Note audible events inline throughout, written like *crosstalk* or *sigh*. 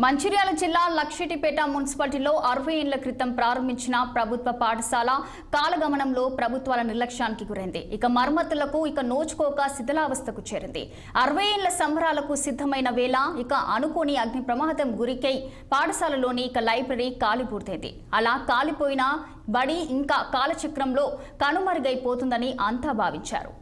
మంచిర్యాల జిల్లా లక్షటిపేట మున్సిపాలిటీలో అరవై ఏళ్ళ క్రితం ప్రారంభించిన ప్రభుత్వ పాఠశాల కాలగమనంలో ప్రభుత్వాల నిర్లక్ష్యానికి గురైంది. ఇక మరమ్మతులకు ఇక నోచుకోక శిథిలావస్థకు చేరింది. అరవై ఏళ్ళ సంబరాలకు సిద్ధమైన వేళ ఇక అనుకోని అగ్ని ప్రమాదం గురికై పాఠశాలలోని ఇక లైబ్రరీ కాలిపూర్తయింది అలా కాలిపోయిన బడి ఇంకా కాలచక్రంలో కనుమరుగైపోతుందని అంతా భావించారు.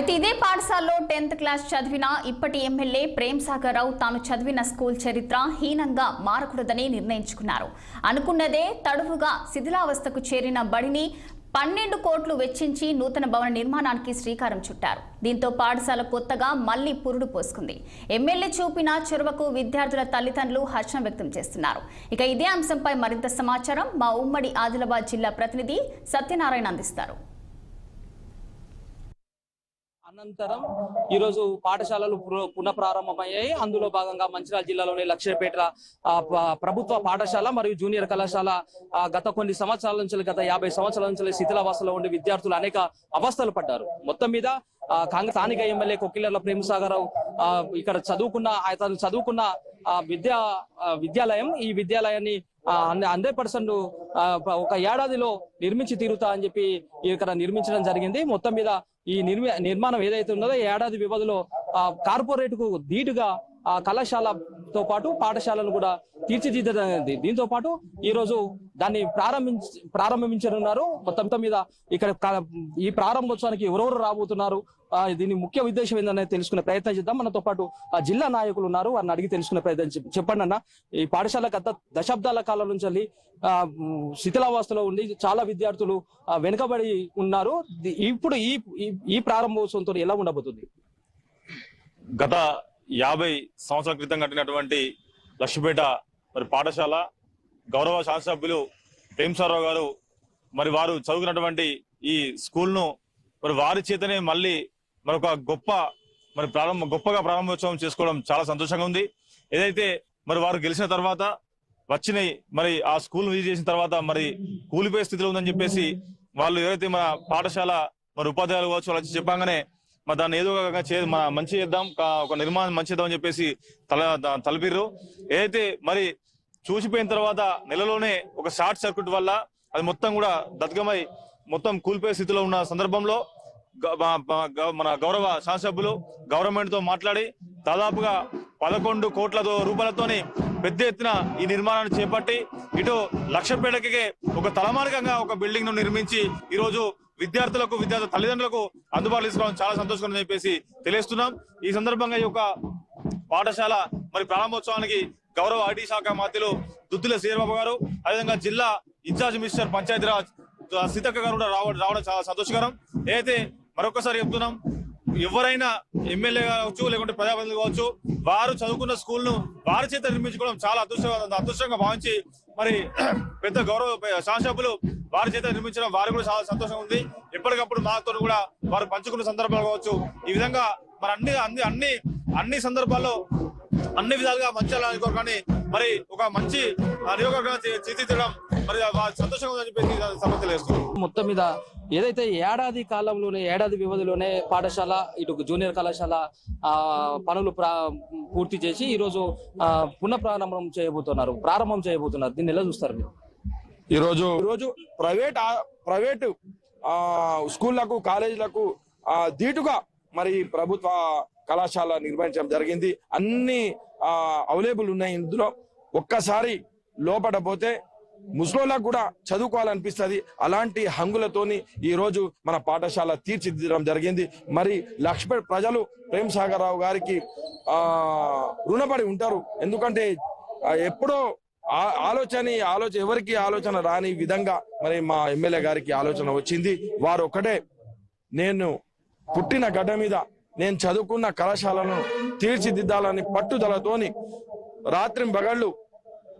అయితే ఇదే పాఠశాలలో టెన్త్ క్లాస్ చదివిన ఇప్పటి ఎమ్మెల్యే ప్రేమ్ సాగర్ రావు తాను చదివిన స్కూల్ చరిత్ర హీనంగా మారకూడదని నిర్ణయించుకున్నారు. అనుకున్నదే తడువుగా శిథిలావస్థకు చేరిన బడిని పన్నెండు కోట్లు వెచ్చించి నూతన భవన నిర్మాణానికి శ్రీకారం చుట్టారు. దీంతో పాఠశాల కొత్తగా మళ్ళీ పురుడు పోసుకుంది. ఎమ్మెల్యే చూపిన చొరవకు విద్యార్థుల తల్లిదండ్రులు హర్షం వ్యక్తం చేస్తున్నారు. ఇక ఇదే అంశంపై మరింత సమాచారం మా ఉమ్మడి ఆదిలాబాద్ జిల్లా ప్రతినిధి సత్యనారాయణ అందిస్తారు. అనంతరం ఈరోజు పాఠశాలలు పునః పునఃప్రారంభమయ్యాయి. అందులో భాగంగా మంచిర్యాల జిల్లాలోని లక్ష్మీపేట ప్రభుత్వ పాఠశాల మరియు జూనియర్ కళాశాల గత కొన్ని సంవత్సరాల నుంచి గత యాభై సంవత్సరాల నుంచి శిథిలావాసంలో ఉండి విద్యార్థులు అనేక అవస్థలు పడ్డారు. మొత్తం మీద కాంగ్రెస్ స్థానిక ఎమ్మెల్యే కొక్కిళ్ళ ప్రేమసాగరరావు ఆ, ఇక్కడ చదువుకున్న అతను చదువుకున్న విద్యా విద్యాలయం ఈ విద్యాలయాన్ని హండ్రెడ్ పర్సెంట్ ఒక ఏడాదిలో నిర్మించి తీరుతా అని చెప్పి ఇక్కడ నిర్మించడం జరిగింది. మొత్తం మీద ఈ నిర్మి నిర్మాణం ఏదైతే ఉన్నదో ఏడాది వ్యవధిలో ఆ, కార్పొరేట్కు ధీటుగా ఆ కళాశాలతో పాటు పాఠశాలను కూడా తీర్చిదిద్దడం దీంతో పాటు ఈ రోజు దాన్ని ప్రారంభించి ప్రారంభించనున్నారు. మొత్తం మీద ఇక్కడ ఈ ప్రారంభోత్సవానికి ఎవరెవరు రాబోతున్నారు? ఆ, దీని ముఖ్య ఉద్దేశం ఏంటనేది తెలుసుకునే ప్రయత్నం చేద్దాం. మనతో పాటు ఆ జిల్లా నాయకులు ఉన్నారు. వారిని అడిగి తెలుసుకునే ప్రయత్నం చెప్పండి అన్న. ఈ పాఠశాల గత దశాబ్దాల కాలం నుంచి వెళ్ళి, ఆ, శిథిలావస్థలో ఉండి చాలా విద్యార్థులు వెనుకబడి ఉన్నారు. ఇప్పుడు ఈ ఈ- ఈ ప్రారంభోత్సవంతో ఎలా ఉండబోతుంది? గత యాభై సంవత్సరాల క్రితం కట్టినటువంటి లక్ష్మీపేట మరి పాఠశాల గౌరవ శాసనసభ్యులు ప్రేమసారావు గారు మరి వారు చదువుకున్నటువంటి ఈ స్కూల్ను మరి వారి చేతనే మళ్ళీ మరొక గొప్ప మరి ప్రారంభ గొప్పగా ప్రారంభోత్సవం చేసుకోవడం చాలా సంతోషంగా ఉంది. ఏదైతే మరి వారు గెలిచిన తర్వాత వచ్చినాయి మరి ఆ స్కూల్ విజిట్ చేసిన తర్వాత మరి కూలిపోయే స్థితిలో ఉందని చెప్పేసి వాళ్ళు ఏదైతే మన పాఠశాల మరి ఉపాధ్యాయులు కావచ్చు వాళ్ళు వచ్చి చెప్పంగానే మరి దాన్ని ఏదో ఒక చే మన మంచి చేద్దాం ఒక నిర్మాణం మంచి చేద్దాం అని చెప్పేసి తల తలపిర్రు. ఏదైతే మరి చూసిపోయిన తర్వాత నెలలోనే ఒక షార్ట్ సర్క్యూట్ వల్ల అది మొత్తం కూడా దత్గమై మొత్తం కూలిపోయే స్థితిలో ఉన్న సందర్భంలో గ- మన గౌరవ శాసభ్యులు గవర్నమెంట్తో మాట్లాడి దాదాపుగా పదకొండు కోట్ల రూపాయలతోనే రూపాయలతోని పెద్ద ఎత్తున ఈ నిర్మాణాన్ని చేపట్టి ఇటు లక్షపేటకే ఒక తలమార్గంగా ఒక బిల్డింగ్ను నిర్మించి ఈ రోజు విద్యార్థులకు విద్యార్థుల తల్లిదండ్రులకు అందుబాటులో తీసుకోవడం చాలా సంతోషంగా చెప్పేసి తెలియస్తున్నాం ఈ సందర్భంగా ఈ యొక్క పాఠశాల మరి ప్రారంభోత్సవానికి గౌరవ ఐటీ శాఖ మంత్రులు దుద్దుల శ్రీబాబు గారు అదేవిధంగా జిల్లా ఇన్ఛార్జ్ మినిస్టర్ పంచాయతీరాజ్ సీతక్క గారు కూడా రావడం రావడం చాలా సంతోషకరం. అయితే మరొకసారి చెప్తున్నాం ఎవరైనా ఎమ్మెల్యే కావచ్చు లేకుంటే ప్రజాప్రతినిధులు కావచ్చు వారు చదువుకున్న స్కూల్ను వారి చేత నిర్మించుకోవడం చాలా అదృష్టం అదృష్టంగా భావించి మరి *clears throat* పెద్ద గౌరవ శాసనసభ్యులు వారి చేత నిర్మించడం వారు కూడా చాలా సంతోషంగా ఉంది. ఎప్పటికప్పుడు మాతో కూడా వారు పంచుకున్న సందర్భాలు కావచ్చు. ఈ విధంగా మరి అన్ని అన్ని అన్ని అన్ని సందర్భాల్లో అన్ని విధాలుగా మంచి కానీ మరి ఒక మంచి ఆ, తీర్చిదిద్దడం మరి సంతోషంగా ఉందని చెప్పేసి మొత్తం మీద ఏదైతే ఏడాది కాలంలోనే ఏడాది వ్యవధిలోనే పాఠశాల ఇటు జూనియర్ కళాశాల ఆ పనులు ప్రా పూర్తి చేసి ఈ రోజు ఆ, పునః ప్రారంభం చేయబోతున్నారు ప్రారంభం చేయబోతున్నారు. దీన్ని ఎలా చూస్తారు మీరు? ఈరోజు ఈరోజు ప్రైవేట్ ప్రైవేట్ ఆ, స్కూళ్ళకు కాలేజీలకు ఆ, ధీటుగా మరి ప్రభుత్వ కళాశాల నిర్వహించడం జరిగింది. అన్ని అవైలబుల్ ఉన్నాయి ఇందులో. ఒక్కసారి లోపడపోతే పోతే కూడా చదువుకోవాలనిపిస్తుంది. అలాంటి హంగులతోని ఈరోజు మన పాఠశాల తీర్చిదిద్దడం జరిగింది. మరి లక్ష్మీ ప్రజలు ప్రేమ్ సాగర్ రావు గారికి ఆ రుణపడి ఉంటారు. ఎందుకంటే ఎప్పుడో ఆ- ఆలోచన ఆలోచన ఎవరికి ఆలోచన రాని విధంగా మరి మా ఎమ్మెల్యే గారికి ఆలోచన వచ్చింది. వారు ఒకటే నేను పుట్టిన గడ్డ మీద నేను చదువుకున్న కళాశాలను తీర్చిదిద్దాలని పట్టుదలతోని రాత్రి బగళ్ళు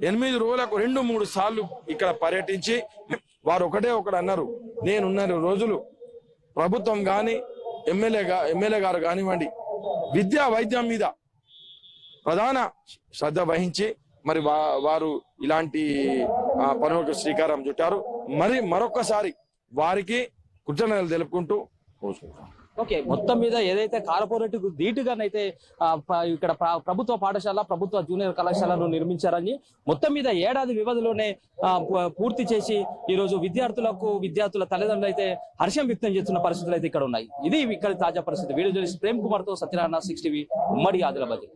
ఎనిమిది రోజులకు రెండు మూడు సార్లు ఇక్కడ పర్యటించి వారు ఒకటే ఒకటి అన్నారు. నేనున్న రోజులు. ప్రభుత్వం కానీ ఎమ్మెల్యే ఎమ్మెల్యే గారు కానివ్వండి విద్యా వైద్యం మీద ప్రధాన శ్రద్ధ వహించి మరి వారు ఇలాంటి పనులకు శ్రీకారం చుట్టారు. మరి మరొకసారి వారికి కృతజ్ఞతలు తెలుపుకుంటూ కోరుకుంటున్నాం. ఓకే మొత్తం మీద ఏదైతే కార్పొరేట్ ధీటుగానైతే ఇక్కడ ప్రభుత్వ పాఠశాల ప్రభుత్వ జూనియర్ కళాశాలను నిర్మించారని మొత్తం మీద ఏడాది వ్యవధిలోనే పూర్తి చేసి ఈ రోజు విద్యార్థులకు విద్యార్థుల తల్లిదండ్రులు అయితే హర్షం వ్యక్తం చేస్తున్న పరిస్థితులు అయితే ఇక్కడ ఉన్నాయి. ఇది ఇక్కడ తాజా పరిస్థితి. వీడియో జర్నలిస్ట్ ప్రేమ్ కుమార్తో సత్యనారాయణ సిక్స్ టీవీ ఉమ్మడి ఆదిలాబాద్.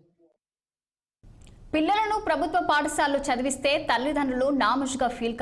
పిల్లలను ప్రభుత్వ పాఠశాలలో చదివిస్తే తల్లిదండ్రులు నామోషిగా ఫీల్